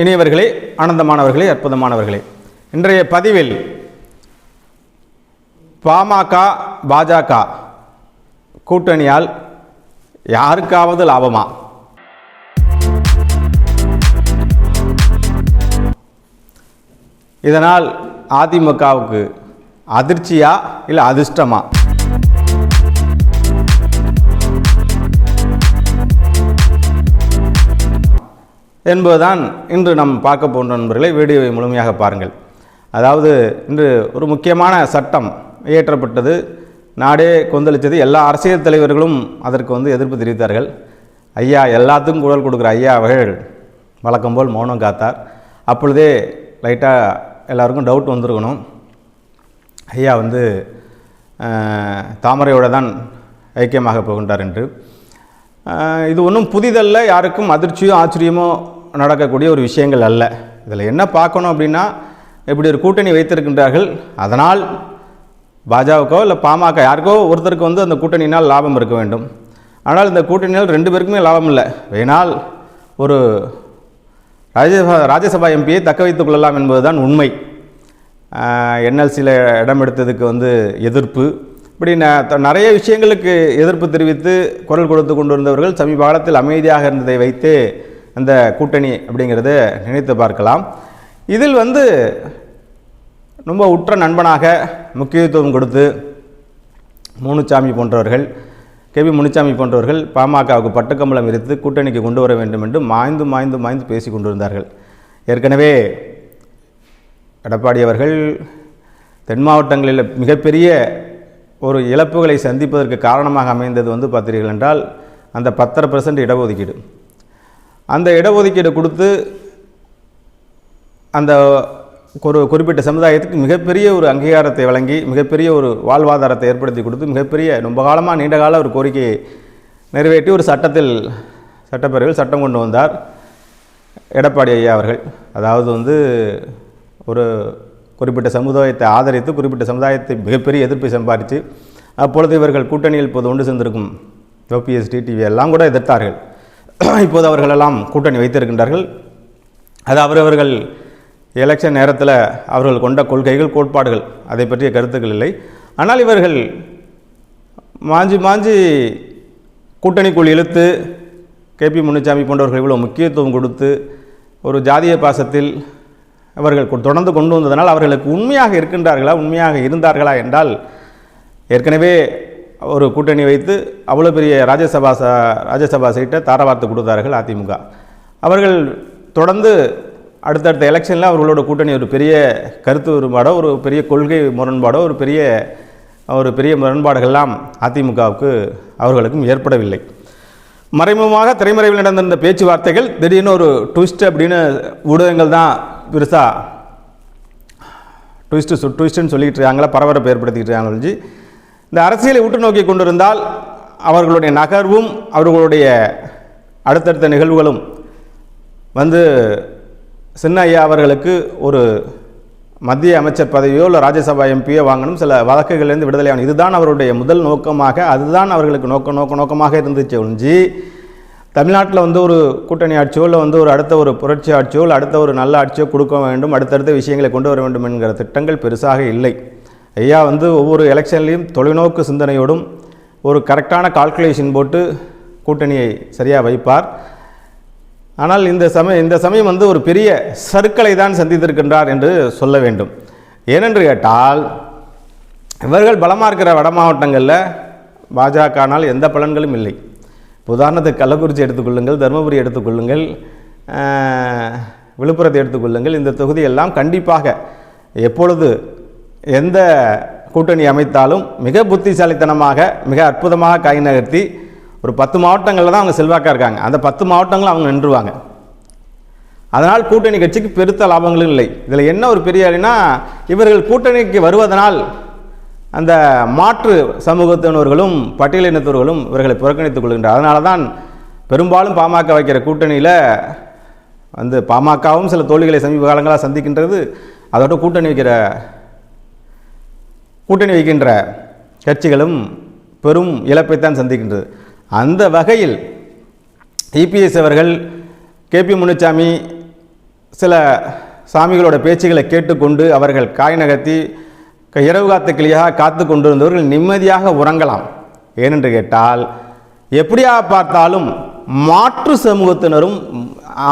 இனியவர்களே ஆனந்தமானவர்களே அற்புதமானவர்களே. இன்றைய பதிவில் பாமக பாஜக கூட்டணியால் யாருக்காவது லாபமா? இதனால் அதிமுகவுக்கு அதிர்ச்சியா இல்லை அதிர்ஷ்டமா? என்பதுதான் இன்று நாம் பார்க்க போன்ற நண்பர்களை வீடியோவை முழுமையாக பாருங்கள். அதாவது இன்று ஒரு முக்கியமான சட்டம் இயற்றப்பட்டது நாடே கொந்தளித்தது. எல்லா அரசியல் தலைவர்களும் அதற்கு வந்து எதிர்ப்பு தெரிவித்தார்கள். ஐயா எல்லாத்துக்கும் குரல் கொடுக்குற ஐயா அவர்கள் வழக்கம் போல் மௌனம் காத்தார். அப்பொழுதே லைட்டாக எல்லாருக்கும் டவுட் வந்திருக்கணும். ஐயா வந்து தாமரையோடு தான் ஐக்கியமாக போகின்றார் என்று. இது ஒன்றும் புதிதல்ல. யாருக்கும் அதிர்ச்சியோ ஆச்சரியமோ நடக்கக்கூடிய ஒரு விஷயங்கள் அல்ல. இதில் என்ன பார்க்கணும் அப்படின்னா இப்படி ஒரு கூட்டணி வைத்திருக்கின்றார்கள் அதனால் பாஜகவோ இல்லை பாமக யாருக்கோ ஒருத்தருக்கு வந்து அந்த கூட்டணியினால் லாபம் இருக்க வேண்டும். ஆனால் இந்த கூட்டணியால் ரெண்டு பேருக்குமே லாபம் இல்லை. வேணால் ஒரு ராஜ்யசபா ராஜ்யசபா எம்பியை தக்க வைத்துக் கொள்ளலாம் என்பதுதான் உண்மை. என்எல்சியில் இடம் எடுத்ததுக்கு வந்து எதிர்ப்பு. இப்படி ந- த- நிறைய விஷயங்களுக்கு எதிர்ப்பு தெரிவித்து குரல் கொடுத்து கொண்டு வந்தவர்கள் சமீப காலத்தில் அமைதியாக இருந்ததை வைத்து அந்த கூட்டணி அப்படிங்கிறத நினைத்து பார்க்கலாம். இதில் வந்து ரொம்ப உற்ற நண்பனாக முக்கியத்துவம் கொடுத்து முனுச்சாமி போன்றவர்கள் கேபி முனுச்சாமி போன்றவர்கள் பாமகவுக்கு பட்டுக்கம்பளம் விரித்து கூட்டணிக்கு கொண்டு வர வேண்டும் என்று மாய்ந்து மாய்ந்து மாய்ந்து பேசி கொண்டிருந்தார்கள். ஏற்கனவே எடப்பாடி அவர்கள் தென் மாவட்டங்களில் மிகப்பெரிய ஒரு இழப்புகளை சந்திப்பதற்கு காரணமாக அமைந்தது வந்து பார்த்தீர்கள் என்றால் அந்த பத்தரை பர்சன்ட் இடஒதுக்கீடு. அந்த இடஒதுக்கீடு கொடுத்து அந்த ஒரு குறிப்பிட்ட சமுதாயத்துக்கு மிகப்பெரிய ஒரு அங்கீகாரத்தை வழங்கி மிகப்பெரிய ஒரு வாழ்வாதாரத்தை ஏற்படுத்தி கொடுத்து மிகப்பெரிய ரொம்ப காலமாக நீண்ட கால ஒரு கோரிக்கையை நிறைவேற்றி ஒரு சட்டத்தில் சட்டப்பேரவையில் சட்டம் கொண்டு வந்தார் எடப்பாடி ஐயா அவர்கள். அதாவது வந்து ஒரு குறிப்பிட்ட சமுதாயத்தை ஆதரித்து குறிப்பிட்ட சமுதாயத்தை மிகப்பெரிய எதிர்ப்பை சம்பாதிச்சு அப்பொழுது இவர்கள் கூட்டணியில் இப்போது ஒன்று சேர்ந்திருக்கும் ஓபிஎஸ் டிடிவி எல்லாம் கூட எதிர்த்தார்கள். இப்போது அவர்களெல்லாம் கூட்டணி வைத்திருக்கின்றார்கள். அது அவரவர்கள் எலெக்ஷன் நேரத்தில் அவர்கள் கொண்ட கொள்கைகள் கோட்பாடுகள் அதை பற்றிய கருத்துக்கள் இல்லை. ஆனால் இவர்கள் மாஞ்சி மாஞ்சி கூட்டணிக்குள் இழுத்து கேபி முனுசாமி போன்றவர்கள் இவ்வளோ முக்கியத்துவம் கொடுத்து ஒரு ஜாதிய பாசத்தில் அவர்கள் தொடர்ந்து கொண்டு வந்ததனால் அவர்களுக்கு உண்மையாக இருக்கின்றார்களா உண்மையாக இருந்தார்களா என்றால் ஏற்கனவே ஒரு கூட்டணி வைத்து அவ்வளோ பெரிய ராஜ்யசபா ச ராஜ்யசபா சீட்டை தாரவார்த்து கொடுத்தார்கள் அதிமுக. அவர்கள் தொடர்ந்து அடுத்தடுத்த எலெக்ஷனில் அவர்களோட கூட்டணி ஒரு பெரிய கருத்து வேறுபாடோ ஒரு பெரிய கொள்கை முரண்பாடோ ஒரு பெரிய ஒரு பெரிய முரண்பாடுகள்லாம் அதிமுகவுக்கு அவர்களுக்கும் ஏற்படவில்லை. மறைமுகமாக திரைமறைவில் நடந்திருந்த பேச்சுவார்த்தைகள் திடீர்னு ஒரு ட்விஸ்ட் அப்படின்னு ஊடகங்கள் தான் பெருசாக ட்விஸ்ட்டு ட்விஸ்ட்டுன்னு சொல்லிக்கிட்டு இருக்காங்களா பரபரப்பு ஏற்படுத்திக்கிட்டு இருக்காங்க இந்த அரசியலை உற்று நோக்கி கொண்டிருந்தால் அவர்களுடைய நகர்வும் அவர்களுடைய அடுத்தடுத்த நிகழ்வுகளும் வந்து சின்ன ஐயா அவர்களுக்கு ஒரு மத்திய அமைச்சர் பதவியோ இல்லை ராஜ்யசபா எம்பியோ வாங்கணும். சில வழக்குகளிலிருந்து விடுதலை ஆகணும். இதுதான் அவருடைய முதல் நோக்கமாக அதுதான் அவர்களுக்கு நோக்க நோக்க நோக்கமாக இருந்துச்சு ஒழிஞ்சு தமிழ்நாட்டில் வந்து ஒரு கூட்டணி ஆட்சியோ இல்லை வந்து ஒரு அடுத்த ஒரு புரட்சி ஆட்சியோ இல்லை அடுத்த ஒரு நல்ல ஆட்சியோ கொடுக்க வேண்டும் அடுத்தடுத்த விஷயங்களை கொண்டு வர வேண்டும் என்கிற திட்டங்கள் பெருசாக இல்லை. ஐயா வந்து ஒவ்வொரு எலெக்ஷன்லேயும் தொலைநோக்கு சிந்தனையோடும் ஒரு கரெக்டான கால்குலேஷன் போட்டு கூட்டணியை சரியாக வைப்பார். ஆனால் இந்த சமயம் இந்த சமயம் வந்து ஒரு பெரிய சருக்களை தான் சந்தித்திருக்கின்றார் என்று சொல்ல வேண்டும். ஏனென்று கேட்டால் இவர்கள் பலமாக இருக்கிற வட மாவட்டங்களில் பாஜகனால் எந்த பலன்களும் இல்லை. உதாரணத்துக்கு கள்ளக்குறிச்சி எடுத்துக்கொள்ளுங்கள் தருமபுரி எடுத்துக்கொள்ளுங்கள் விழுப்புரத்தை எடுத்துக்கொள்ளுங்கள் இந்த தொகுதியெல்லாம் கண்டிப்பாக எப்பொழுது எந்த கூட்டணி அமைத்தாலும் மிக புத்திசாலித்தனமாக மிக அற்புதமாக கை நகர்த்தி ஒரு பத்து மாவட்டங்களில் தான் அவங்க செல்வாக்காக இருக்காங்க. அந்த பத்து மாவட்டங்களும் அவங்க நின்றுவாங்க. அதனால் கூட்டணி கட்சிக்கு பெருத்த லாபங்களும் இல்லை. இதில் என்ன ஒரு பெரிய இவர்கள் கூட்டணிக்கு வருவதனால் அந்த மாற்று சமூகத்தினர்களும் பட்டியலினத்தவர்களும் இவர்களை புறக்கணித்துக் கொள்கின்றனர் அதனால தான் பெரும்பாலும் பாமக வைக்கிற கூட்டணியில் வந்து பாமகவும் சில தோல்விகளை சமீப காலங்களாக சந்திக்கின்றது. அதோட கூட்டணி வைக்கிற கூட்டணி வைக்கின்ற கட்சிகளும் பெரும் இழப்பைத்தான் சந்திக்கின்றது. அந்த வகையில் இபிஎஸ் அவர்கள் கேபி முனுசாமி சில சாமிகளோட பேச்சுகளை கேட்டுக்கொண்டு அவர்கள் காய் நகர்த்தி க- இரவு காத்த கிளியாக காத்து கொண்டிருந்தவர்கள் நிம்மதியாக உறங்கலாம். ஏனென்று கேட்டால் எப்படியா பார்த்தாலும் மாற்று சமூகத்தினரும்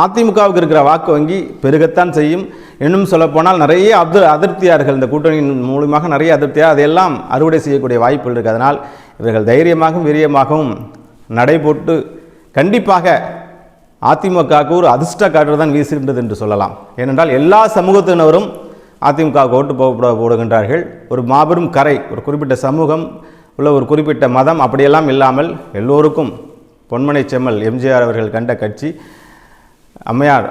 அதிமுகவுக்கு இருக்கிற வாக்கு வங்கி பெருகத்தான் செய்யும். இன்னும் சொல்லப்போனால் நிறைய அதிர் அதிருப்தியார்கள் இந்த கூட்டணியின் மூலமாக நிறைய அதிருப்தியாக அதையெல்லாம் அறுவடை செய்யக்கூடிய வாய்ப்புகள் இருக்குது அதனால் இவர்கள் தைரியமாகவும் வீரியமாகவும் நடைபோட்டு கண்டிப்பாக அதிமுகவுக்கு ஒரு அதிர்ஷ்ட காற்று தான் வீசுகின்றது என்று சொல்லலாம். ஏனென்றால் எல்லா சமூகத்தினரும் அதிமுகவுக்கு ஓட்டு போட போடுகின்றார்கள். ஒரு மாபெரும் கரை ஒரு குறிப்பிட்ட சமூகம் உள்ள ஒரு குறிப்பிட்ட மதம் அப்படியெல்லாம் இல்லாமல் எல்லோருக்கும் பொன்மனை செம்மல் எம்ஜிஆர் அவர்கள் கண்ட கட்சி அம்மையார்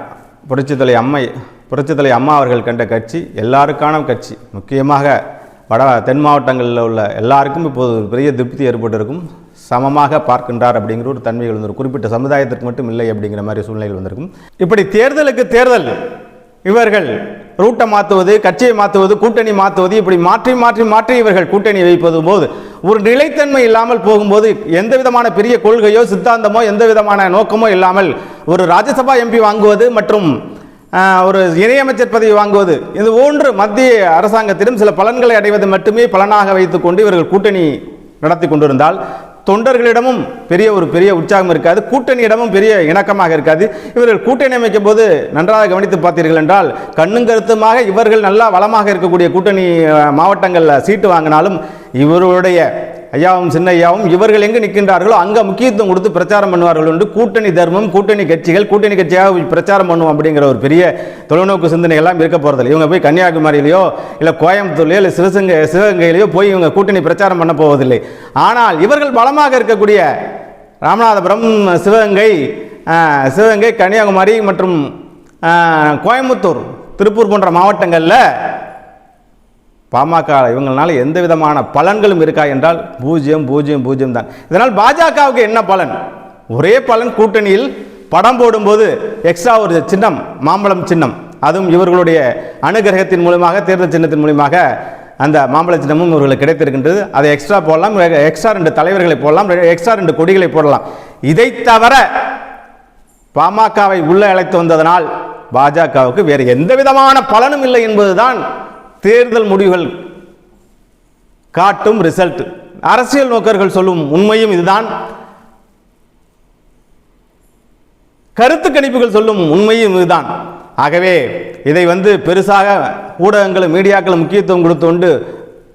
புரட்சித்தலை அம்மை புரட்சித்தலை அம்மா அவர்கள் கண்ட கட்சி எல்லாருக்கான கட்சி. முக்கியமாக வட தென் மாவட்டங்களில் உள்ள எல்லாருக்கும் இப்போது ஒரு பெரிய திருப்தி ஏற்பட்டிருக்கும். சமமாக பார்க்கின்றார் அப்படிங்கிற ஒரு தன்மைகள் வந்து குறிப்பிட்ட சமுதாயத்திற்கு மட்டும் இல்லை அப்படிங்கிற மாதிரி சூழ்நிலைகள் வந்திருக்கும். இப்படி தேர்தலுக்கு தேர்தல் இவர்கள் ரூட்டை மாற்றுவது கட்சியை மாற்றுவது கூட்டணி மாற்றுவது இப்படி மாற்றி மாற்றி மாற்றி இவர்கள் கூட்டணி வைப்பது போது ஒரு நிலைத்தன்மை இல்லாமல் போகும்போது எந்த விதமான பெரிய கொள்கையோ சித்தாந்தமோ எந்த விதமான நோக்கமோ இல்லாமல் ஒரு ராஜ்யசபா எம்பி வாங்குவது மற்றும் ஒரு இணையமைச்சர் பதவி வாங்குவது இது ஒன்று மத்திய அரசாங்கத்திடம் சில பலன்களை அடைவது மட்டுமே பலனாக வைத்துக்கொண்டு இவர்கள் கூட்டணி நடத்தி கொண்டிருந்தால் தொண்டர்களிடமும் பெரிய ஒரு பெரிய உற்சாகம் இருக்காது. கூட்டணியிடமும் பெரிய இணக்கமாக இருக்காது. இவர்கள் கூட்டணி அமைக்கும் போது நன்றாக கவனித்து பார்த்தீர்கள் என்றால் கண்ணும் கருத்துமாக இவர்கள் நல்லா வளமாக இருக்கக்கூடிய கூட்டணி மாவட்டங்களில் சீட்டு வாங்கினாலும் இவருடைய ஐயாவும் சின்ன ஐயாவும் இவர்கள் எங்கு நிற்கின்றார்களோ அங்கே முக்கியத்துவம் கொடுத்து பிரச்சாரம் பண்ணுவார்கள் என்று கூட்டணி தர்மம் கூட்டணி கட்சிகள் கூட்டணி கட்சியாக பிரச்சாரம் பண்ணுவோம் அப்படிங்கிற ஒரு பெரிய தொலைநோக்கு சிந்தனை எல்லாம் இருக்க போகிறதில்ல இவங்க போய் கன்னியாகுமரியிலையோ இல்லை கோயம்புத்தூர்லையோ இல்லை சிவசங்கை சிவகங்கையிலையோ போய் இவங்க கூட்டணி பிரச்சாரம் பண்ண போவதில்லை. ஆனால் இவர்கள் பலமாக இருக்கக்கூடிய ராமநாதபுரம் சிவகங்கை சிவகங்கை கன்னியாகுமரி மற்றும் கோயம்புத்தூர் திருப்பூர் போன்ற மாவட்டங்களில் பாமக இவங்களால எந்த விதமான பலன்களும் இருக்கா என்றால் பூஜ்ஜியம் பூஜ்ஜியம் பூஜ்ஜியம் தான். இதனால் பாஜகவுக்கு என்ன பலன்? ஒரே பலன் கூட்டணியில் படம் போடும்போது எக்ஸ்ட்ரா ஒரு சின்னம் மாம்பழம் சின்னம். அதுவும் இவர்களுடைய அனுகிரகத்தின் மூலமாக தேர்தல் சின்னத்தின் மூலியமாக அந்த மாம்பழ சின்னமும் இவர்களுக்கு கிடைத்திருக்கின்றது. அதை எக்ஸ்ட்ரா போடலாம் எக்ஸ்ட்ரா ரெண்டு தலைவர்களை போடலாம் எக்ஸ்ட்ரா ரெண்டு கொடிகளை போடலாம். இதை தவிர பாமகவை உள்ளே அழைத்து வந்ததனால் பாஜகவுக்கு வேறு எந்த விதமான பலனும் இல்லை என்பதுதான் தேர்தல் முடிவுகள் காட்டும் ரிசல்ட் அரசியல் நோக்கர்கள் சொல்லும் உண்மையும் இதுதான். கருத்து கணிப்புகள் சொல்லும் உண்மையும் இதுதான். ஆகவே இதை வந்து பெருசாக ஊடகங்களும் மீடியாக்களும் முக்கியத்துவம் கொடுத்துண்டு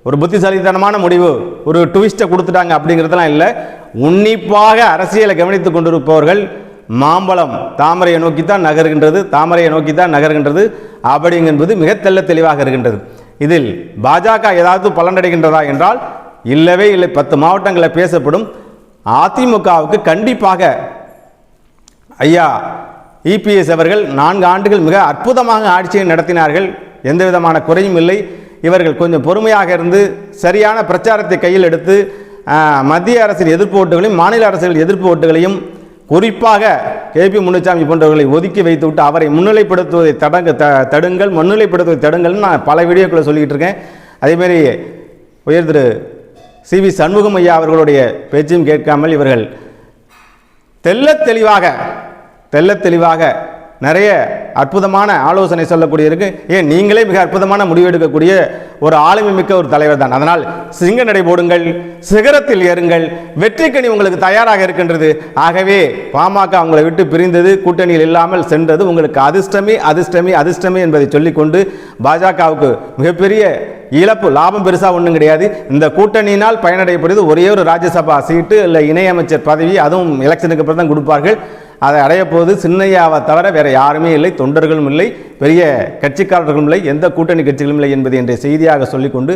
ஒரு புத்திசாலித்தனமான முடிவு ஒரு ட்விஸ்ட்டை கொடுத்துட்டாங்க அப்படிங்கிறதெல்லாம் இல்லை. உன்னிப்பாக அரசியலை கவனித்துக் கொண்டிருப்பவர்கள் மாம்பழம் தாமரையை நோக்கித்தான் நகர்கின்றது தாமரையை நோக்கித்தான் நகர்கின்றது அப்படிங்கிறது மிக தெல்ல தெளிவாக இருக்கின்றது. இதில் பாஜக ஏதாவது பலனடைகின்றதா என்றால் இல்லவே இல்லை. பத்து மாவட்டங்களில் பேசப்படும் அதிமுகவுக்கு கண்டிப்பாக ஐயா இபிஎஸ் அவர்கள் நான்கு ஆண்டுகள் மிக அற்புதமாக ஆட்சியை நடத்தினார்கள். எந்த விதமான குறையும் இல்லை. இவர்கள் கொஞ்சம் பொறுமையாக இருந்து சரியான பிரச்சாரத்தை கையில் எடுத்து மத்திய அரசின் எதிர்ப்பு ஓட்டுகளையும் மாநில அரசுகள் எதிர்ப்பு ஓட்டுகளையும் குறிப்பாக கேபி முனுசாமி போன்றவர்களை ஒதுக்கி வைத்துவிட்டு அவரை முன்னிலைப்படுத்துவதை தடங்க த தடுங்கள் முன்னிலைப்படுத்துவதை தடுங்கள்னு நான் பல வீடியோக்களை சொல்லிக்கிட்டு இருக்கேன். அதேமாரி உயர் திரு சி வி சண்முகம் ஐயா அவர்களுடைய பேச்சையும் கேட்காமல் இவர்கள் தெள்ளத் தெளிவாக தெல்ல தெளிவாக நிறைய அற்புதமான ஆலோசனை சொல்லக்கூடிய இருக்கு ஏன் நீங்களே மிக அற்புதமான முடிவு எடுக்கக்கூடிய ஒரு ஆளுமை மிக்க ஒரு தலைவர் தான். அதனால் சிங்க நடை போடுங்கள் சிகரத்தில் ஏறுங்கள் வெற்றிக்கணி உங்களுக்கு தயாராக இருக்கின்றது. ஆகவே பாமக அவங்களை விட்டு பிரிந்தது கூட்டணியில் இல்லாமல் சென்றது உங்களுக்கு அதிர்ஷ்டமே அதிர்ஷ்டமே அதிர்ஷ்டமே என்பதை சொல்லிக்கொண்டு பாஜகவுக்கு மிகப்பெரிய இழப்பு லாபம் பெருசாக ஒன்றும் கிடையாது. இந்த கூட்டணியினால் பயனடையப்படுது ஒரே ஒரு ராஜ்யசபா சீட்டு இல்லை இணையமைச்சர் பதவி அதுவும் எலெக்ஷனுக்கு அப்புறம் தான் கொடுப்பார்கள். அதை அடைய போது சின்னையாவை தவிர வேறு யாருமே இல்லை தொண்டர்களும் இல்லை பெரிய கட்சிக்காரர்களும் இல்லை எந்த கூட்டணி கட்சிகளும் இல்லை என்பது என்ற செய்தியாக சொல்லிக்கொண்டு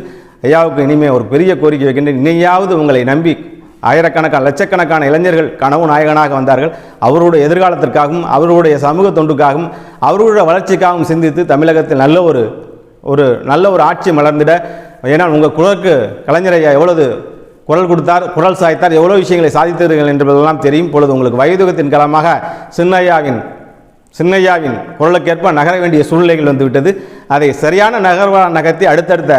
ஐயாவுக்கு இனிமேல் ஒரு பெரிய கோரிக்கை வைக்கின்றேன். இனியாவது உங்களை நம்பி ஆயிரக்கணக்கான லட்சக்கணக்கான இளைஞர்கள் கனவு நாயகனாக வந்தார்கள். அவருடைய எதிர்காலத்திற்காகவும் அவருடைய சமூக தொண்டுக்காகவும் அவருடைய வளர்ச்சிக்காகவும் சிந்தித்து தமிழகத்தில் நல்ல ஒரு ஒரு நல்ல ஒரு ஆட்சி மலர்ந்திட. ஏன்னா உங்கள் குழக்கு கலைஞர் ஐயா எவ்வளவு குரல் கொடுத்தார் குரல் சாய்த்தார் எவ்வளோ விஷயங்களை சாதித்தீர்கள் என்பதெல்லாம் தெரியும். பொழுது உங்களுக்கு வயதுகத்தின் காலமாக சின்னையாவின் சின்னையாவின் குரலுக்கேற்ப நகர வேண்டிய சூழ்நிலைகள் வந்துவிட்டது. அதை சரியான நகர்வாக நகர்த்தி அடுத்தடுத்த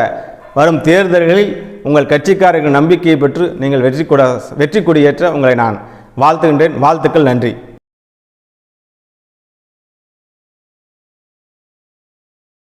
வரும் தேர்தல்களில் உங்கள் கட்சிக்காரர்கள் நம்பிக்கையை பெற்று நீங்கள் வெற்றி கொட வெற்றி கொடியேற்ற உங்களை நான் வாழ்த்துகின்றேன். வாழ்த்துக்கள் நன்றி.